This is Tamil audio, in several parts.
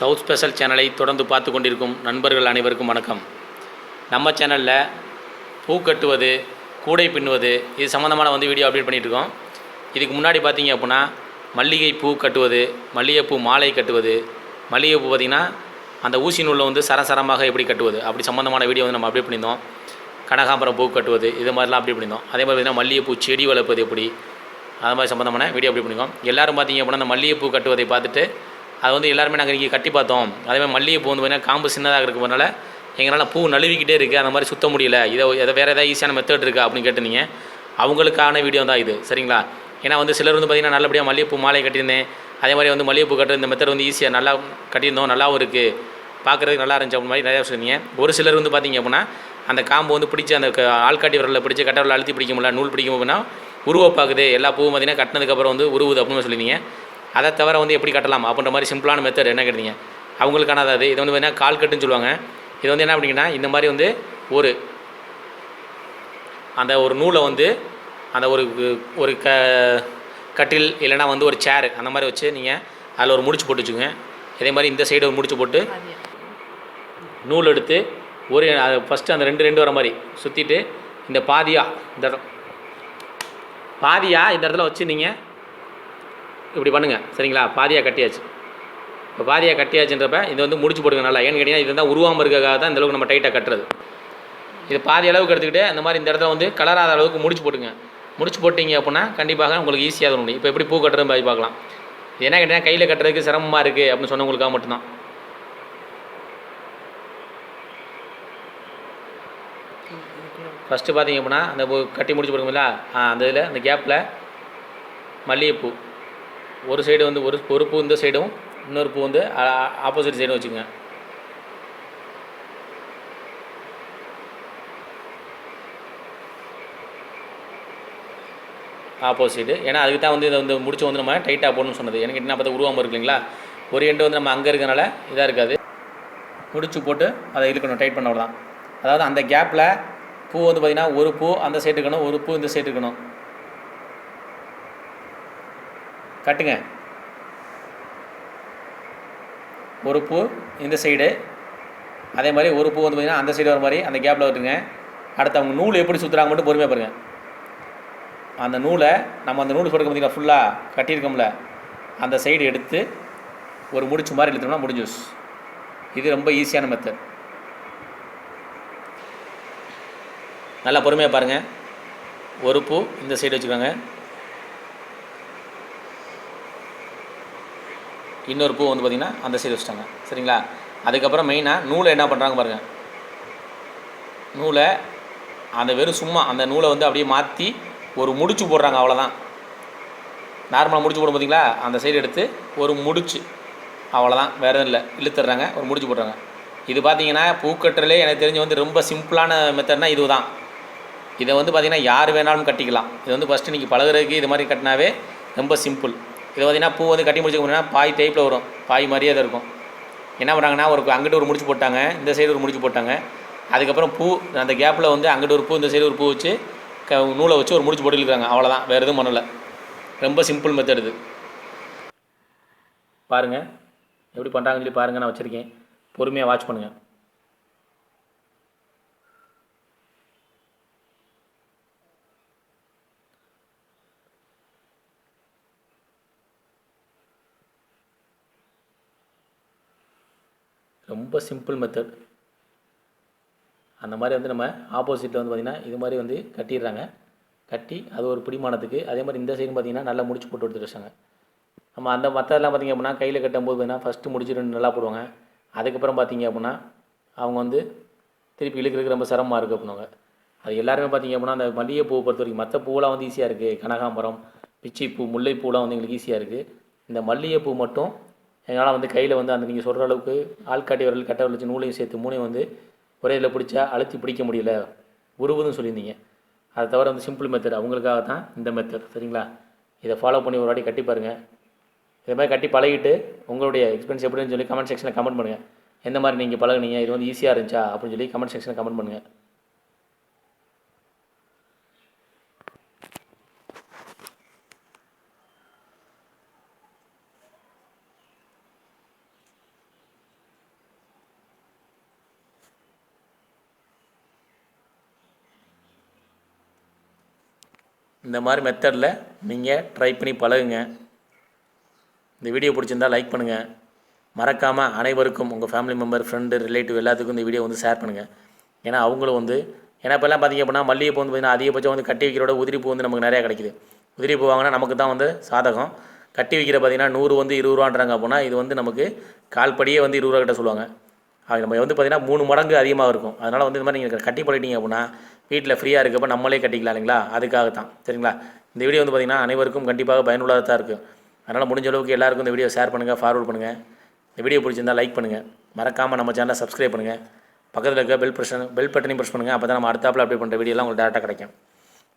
சவுத் ஸ்பெஷல் சேனலை தொடர்ந்து பார்த்து கொண்டிருக்கும் நண்பர்கள் அனைவருக்கும் வணக்கம். நம்ம சேனலில் பூ கட்டுவது கூடை பின்னுவது இது சம்மந்தமான வந்து வீடியோ அப்டேட் பண்ணிகிட்ருக்கோம் இருக்கோம். இதுக்கு முன்னாடி பார்த்தீங்க அப்படின்னா மல்லிகை பூ கட்டுவது மல்லிகைப்பூ மாலை கட்டுவது மல்லிகைப்பூ பார்த்திங்கன்னா அந்த ஊசி நூலில் வந்து சரசரமாக எப்படி கட்டுவது அப்படி சம்மந்தமான வீடியோ வந்து நம்ம அப்டேட் பண்ணியிருந்தோம். கனகாம்பரம் பூ கட்டுவது இது மாதிரிலாம் அப்டேட் பண்ணியிருந்தோம். அதே மாதிரி பார்த்தீங்கன்னா மல்லிகைப்பூ செடி வளர்ப்பது எப்படி அது மாதிரி சம்மந்தமான வீடியோ அப்டேட் பண்ணியிருக்கோம். எல்லாரும் பார்த்தீங்க அப்படின்னா அந்த மல்லிகைப்பூ கட்டுவதை பார்த்துட்டு அது வந்து எல்லாருமே நாங்கள் இன்றைக்கி கட்டி பார்த்தோம். அதேமாதிரி மல்லிகைப்பூ வந்து பார்த்தீங்கன்னா காம்பு சின்னதாக இருக்கிறதுனால எங்களால் பூ நழுவிக்கிட்டே இருக்குது அந்த மாதிரி சுத்த முடியல. இதை இதை வேறு ஏதாவது ஈஸியான மெத்தட் இருக்கா அப்படின்னு கேட்டிருந்தீங்க. அவங்களுக்கான வீடியோ தான் இது. சரிங்களா? ஏன்னா வந்து சிலர் வந்து பார்த்திங்கன்னா நல்லபடியாக மல்லிகைப்பூ மாலை கட்டியிருந்தேன். அதே மாதிரி வந்து மல்லிகைப்பூ கட்டுற இந்த மெத்தட் வந்து ஈஸியாக நல்லா கட்டியிருந்தோம். நல்லாவும் இருக்குது பார்க்குறதுக்கு நல்லா இருந்துச்சு அப்படி மாதிரி நிறையா சொன்னீங்க ஒரு சிலர் வந்து பார்த்திங்க அப்படின்னா அந்த காம்பு வந்து பிடிச்சி அந்த க- ஆள்காட்டி விரலில் பிடிச்சி கட்ட விரலில் அழுத்தி பிடிக்க முடியல நூல் பிடிக்க முடியும்னா உருவப்பாக்குது எல்லா பூவும் பார்த்திங்கன்னா கட்டினதுக்கப்புறம் வந்து உருவுது அப்படின்னு சொல்லியிருந்தீங்க. அதை தவிர வந்து எப்படி கட்டலாம்? அப்படின்ற மாதிரி சிம்பிளான மெத்தட் என்ன கேட்டீங்க? அவங்களுக்கான அது இது வந்து பார்த்தீங்கன்னா கால் கட்டுன்னு சொல்லுவாங்க. இது வந்து என்ன அப்படிங்கன்னா இந்த மாதிரி வந்து ஒரு அந்த ஒரு நூலை வந்து அந்த ஒரு ஒரு க கட்டில் இல்லைன்னா வந்து ஒரு சேரு அந்த மாதிரி வச்சு நீங்கள் அதில் ஒரு முடிச்சு போட்டு வச்சுக்கோங்க. இதே மாதிரி இந்த சைடு ஒரு முடிச்சு போட்டு நூல் எடுத்து ஒரு ஃபஸ்ட்டு அந்த ரெண்டு ரெண்டு வர மாதிரி சுற்றிட்டு இந்த பாதியாக இந்த இடம் பாதியாக இந்த இடத்துல வச்சு நீங்கள் இப்படி பண்ணுங்கள் சரிங்களா? பாதியாக கட்டியாச்சு. இப்போ பாதியாக கட்டியாச்சுன்றப்ப இது வந்து முடிச்சு போடுங்க நல்லா. ஏன்னு கேட்டிங்கன்னா இது தான் உருவாமல் இருக்கிறதுக்காக தான் இந்தளவுக்கு நம்ம டைட்டாக கட்டுறது. இது பாதி அளவுக்கு எடுத்துக்கிட்டு அந்த மாதிரி இந்த இடத்துல வந்து கலராத அளவுக்கு முடிச்சு போட்டுங்க. முடிச்சு போட்டிங்க அப்படின்னா கண்டிப்பாக உங்களுக்கு ஈஸியாக வரும் இப்போ எப்படி பூ கட்டுறது பாதி பார்க்கலாம். என்ன கேட்டிங்கன்னா கையில் கட்டுறதுக்கு சிரமமாக இருக்குது அப்படின்னு சொன்னவங்களுக்காக மட்டும்தான். ஃபஸ்ட்டு பார்த்தீங்க அப்படின்னா அந்த பூ கட்டி முடிச்சு போடுங்களா அந்த இதில் அந்த கேப்பில் மல்லிகைப்பூ. ஒரு சைடு வந்து ஒரு ஒரு பூ இந்த சைடும் இன்னொரு பூ வந்து ஆப்போசிட் சைடும் வச்சுக்கோங்க. ஆப்போசிட்டு ஏன்னா அதுக்கு தான் வந்து இதை வந்து முடிச்சு வந்து நம்ம டைட்டாக போடணும்னு சொன்னது. எனக்கு என்ன பார்த்தா உருவாமல் இருக்கு இல்லைங்களா? ஒரு எண்டு வந்து நம்ம அங்கே இருக்கிறனால இதாக இருக்காது. முடிச்சு போட்டு அதை இழுக்கணும் டைட் பண்ண விடலாம் அதாவது அந்த கேப்பில் பூ வந்து பார்த்திங்கன்னா ஒரு பூ அந்த சைடு இருக்கணும் ஒரு பூ இந்த சைடு இருக்கணும். கட்டுங்க. ஒரு பூ இந்த சைடு அதே மாதிரி ஒரு பூ வந்து பார்த்திங்கன்னா அந்த சைடு வர மாதிரி அந்த கேப்பில் விட்டுருங்க அடுத்து அவங்க நூல் எப்படி சுற்றுறாங்க மட்டும் பொறுமையாக பாருங்கள் அந்த நூலை நம்ம அந்த நூல் கொடுக்க பார்த்தீங்கன்னா ஃபுல்லாக கட்டியிருக்கோம்ல. அந்த சைடு எடுத்து ஒரு முடிச்சு மாதிரி இழுத்தோம்னா முடிஞ்சு இது ரொம்ப ஈஸியான மெத்தட் நல்லா பொறுமையாக பாருங்கள் ஒரு பூ இந்த சைடு வச்சுக்கோங்க. இன்னொரு பூ வந்து பார்த்திங்கன்னா அந்த சைடு வச்சுட்டாங்க. சரிங்களா? அதுக்கப்புறம் மெயினாக நூலை என்ன பண்ணுறாங்க பாருங்கள் நூலை அந்த வெறும் சும்மா அந்த நூலை வந்து அப்படியே மாற்றி ஒரு முடிச்சு போடுறாங்க அவ்வளோதான் நார்மலாக முடிச்சு போடும் பார்த்தீங்களா அந்த சைடு எடுத்து ஒரு முடிச்சு அவ்வளோதான் வேறு எதுவும் இல்லை. இழுத்துடுறாங்க ஒரு முடிச்சு போடுறாங்க. இது பார்த்தீங்கன்னா பூக்கட்டுறலே எனக்கு தெரிஞ்சு வந்து ரொம்ப சிம்பிளான மெத்தட்னா இதுதான். இதை வந்து பார்த்திங்கன்னா யார் வேணாலும் கட்டிக்கலாம். இது வந்து ஃபஸ்ட்டு நீங்கள் பழகுறதுக்கு இது மாதிரி கட்டினாவே ரொம்ப சிம்பிள் இது பார்த்தீங்கன்னா பூ வந்து கட்டி முடிச்சுக்க முடியும்னா பாய் டைப்பில் வரும். பாய் மாதிரியே தான் இருக்கும். என்ன பண்ணுறாங்கன்னா ஒரு அங்கிட்டு ஒரு முடிச்சு போட்டாங்க. இந்த சைடு ஒரு முடிச்சு போட்டாங்க. அதுக்கப்புறம் பூ அந்த கேப்பில் வந்து அங்கிட்டு ஒரு பூ இந்த சைடு ஒரு பூ வச்சு க நூலை வச்சு ஒரு முடிச்சு போட்டுருக்காங்க அவ்வளோதான் வேறு எதுவும் பண்ணலை. ரொம்ப சிம்பிள் மெத்தட் இது. பாருங்கள் எப்படி பண்ணுறாங்கன்னு சொல்லி பாருங்கள் நான் வச்சுருக்கேன். பொறுமையாக வாட்ச் பண்ணுங்கள் ரொம்ப சிம்பிள் மெத்தட் அந்த மாதிரி வந்து நம்ம ஆப்போசிட்டில் வந்து பார்த்திங்கன்னா இது மாதிரி வந்து கட்டிடுறாங்க. கட்டி அது ஒரு பிடிமானத்துக்கு அதே மாதிரி இந்த சைடும் பார்த்திங்கன்னா நல்லா முடிச்சு போட்டு எடுத்துட்டு வச்சாங்க நம்ம அந்த மற்றதெல்லாம் பார்த்திங்க அப்படின்னா கையில் கட்டும்போது பார்த்திங்கன்னா ஃபஸ்ட்டு முடிச்சு ரெண்டு நல்லா போடுவாங்க. அதுக்கப்புறம் பார்த்திங்க அப்படின்னா அவங்க வந்து திருப்பி இழுக்கிறதுக்கு ரொம்ப சிரமமாக இருக்குது அப்படின்னாங்க அது எல்லாருமே பார்த்திங்க அப்படின்னா அந்த மல்லிகைப்பூவை பொறுத்த வரைக்கும் மற்ற பூவெலாம் வந்து ஈஸியாக இருக்குது கனகாம்பரம் பிச்சைப்பூ முல்லைப்பூலாம் வந்து எங்களுக்கு ஈஸியாக இருக்குது இந்த மல்லிகைப்பூ மட்டும் என்னால் வந்து கையில் வந்து அந்த நீங்கள் சொல்கிற அளவுக்கு ஆள்காட்டி விரல் கட்ட விரல் வச்சு நூலையும் சேர்த்து மூணையும் வந்து ஒரே இதில் பிடிச்சா அழுத்தி பிடிக்க முடியல. உருவுதுன்னு சொல்லியிருந்தீங்க. அதை தவிர வந்து சிம்பிள் மெத்தட் அவங்களுக்காக தான் இந்த மெத்தட் சரிங்களா? இதை ஃபாலோ பண்ணி ஒரு வாட்டி கட்டி பாருங்கள் இதே மாதிரி கட்டி பழகிட்டு உங்களுடைய எக்ஸ்பீரியன்ஸ் எப்படின்னு சொல்லி கமெண்ட் செக்ஷனில் கமெண்ட் பண்ணுங்கள் எந்த மாதிரி நீங்கள் பழகுனீங்க? இது வந்து ஈஸியாக இருந்துச்சா? அப்படின்னு சொல்லி கமெண்ட் செக்ஷனில் கமெண்ட் பண்ணுங்கள் இந்த மாதிரி மெத்தடில் நீங்கள் ட்ரை பண்ணி பழகுங்க. இந்த வீடியோ பிடிச்சிருந்தா லைக் பண்ணுங்கள் மறக்காமல் அனைவருக்கும் உங்கள் ஃபேமிலி மெம்பர் ஃப்ரெண்டு ரிலேட்டிவ் எல்லாத்துக்கும் இந்த வீடியோ வந்து ஷேர் பண்ணுங்கள் ஏன்னா அவங்களும் வந்து ஏன்னா இப்போல்லாம் பார்த்தீங்க அப்படின்னா மல்லிகைப்பூ வந்து பார்த்தீங்கன்னா அதிகபட்சம் வந்து கட்டி வைக்கிறோட உதிரிப்பூ வந்து நமக்கு நிறையா கிடைக்குது. உதிரிப்பூ வாங்கினா நமக்கு தான் வந்து சாதகம். கட்டி வைக்கிற பார்த்தீங்கன்னா நூறு வந்து இருபது ரூபான்றாங்க அப்படின்னா இது வந்து நமக்கு கால்படியே வந்து இருபது ரூபா கிட்ட சொல்லுவாங்க. அது நம்ம வந்து பார்த்திங்கன்னா மூணு மடங்கு அதிகமாக இருக்கும். அதனால் வந்து இந்த மாதிரி நீங்கள் கட்டி பழகிட்டீங்க அப்படின்னா வீட்டில் ஃப்ரீயாக இருக்கப்போ நம்மளே கட்டிக்கலாம் இல்லைங்களா? அதுக்காக தான் சரிங்களா? இந்த வீடியோ வந்து பார்த்திங்கன்னா அனைவருக்கும் கண்டிப்பாக பயனுள்ளதாக தான் இருக்குது அதனால் முடிஞ்ச அளவுக்கு எல்லாருக்கும் இந்த வீடியோ ஷேர் பண்ணுங்கள் ஃபார்வர்ட் பண்ணுங்கள் இந்த வீடியோ பிடிச்சிருந்தா லைக் பண்ணுங்கள் மறக்காமல் நம்ம சேனலை சப்ஸ்கிரைப் பண்ணுங்கள் பக்கத்தில் இருக்க பெல் ப்ரெஷன் பெல் பட்டனையும் ப்ரெஸ் பண்ணுங்கள் அப்போ தான் நம்ம அடுத்தாப்பில் அப்டேட் பண்ணுற வீடியோலாம் உங்களுக்கு டேரெக்டாக கிடைக்கும்.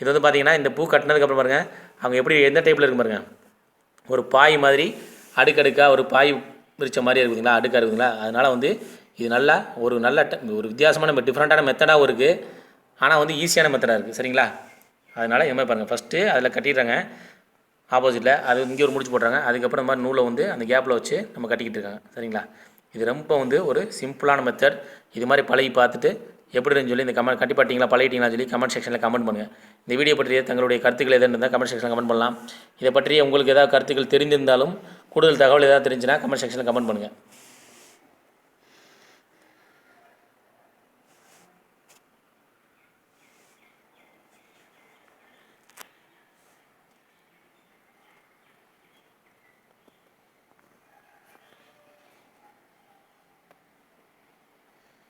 இது வந்து பார்த்திங்கன்னா இந்த பூ கட்டினதுக்கப்புறம் பாருங்கள் அவங்க எப்படி எந்த டைப்பில் இருக்கு பாருங்கள் ஒரு பாய் மாதிரி அடுக்கடுக்காக ஒரு பாய் விரிச்ச மாதிரி இருக்குதுங்களா அடுக்காக இருக்குதுங்களா அதனால் வந்து இது நல்லா ஒரு நல்ல ஒரு வித்தியாசமான டிஃப்ரெண்ட்டான மெத்தடாகவும் இருக்குது ஆனால் வந்து ஈஸியான மெத்தடாக இருக்குது சரிங்களா? அதனால் இந்த மாதிரி பாருங்கள் ஃபஸ்ட்டு அதில் கட்டிடுறாங்க. ஆப்போசிட்டில் அது இங்கே ஒரு முடிச்சு போடுறாங்க அதுக்கப்புறம் இந்த மாதிரி நூலை வந்து அந்த கேப்பில் வச்சு நம்ம கட்டிக்கிட்டு இருக்காங்க சரிங்களா? இது ரொம்ப வந்து ஒரு சிம்பிளான மெத்தட் இது மாதிரி பழகி பார்த்துட்டு எப்படி சொல்லி இந்த கமெண்ட் கட்டி பாட்டிங்களா பழகிட்டீங்களா சொல்லி கமெண்ட் செக்ஷனில் கமெண்ட் பண்ணுங்கள் இந்த வீடியோ பற்றிய தங்களுடைய கருத்துக்கள் எதாவது இருந்தால் கமெண்ட் செக்ஷனில் கமெண்ட் பண்ணலாம். இதை பற்றி உங்களுக்கு ஏதாவது கருத்துக்கள் தெரிந்திருந்தாலும் கூடுதல் தகவல் ஏதாவது தெரிஞ்சுன்னா கமெண்ட் செக்ஷனில் கமெண்ட் பண்ணுங்கள்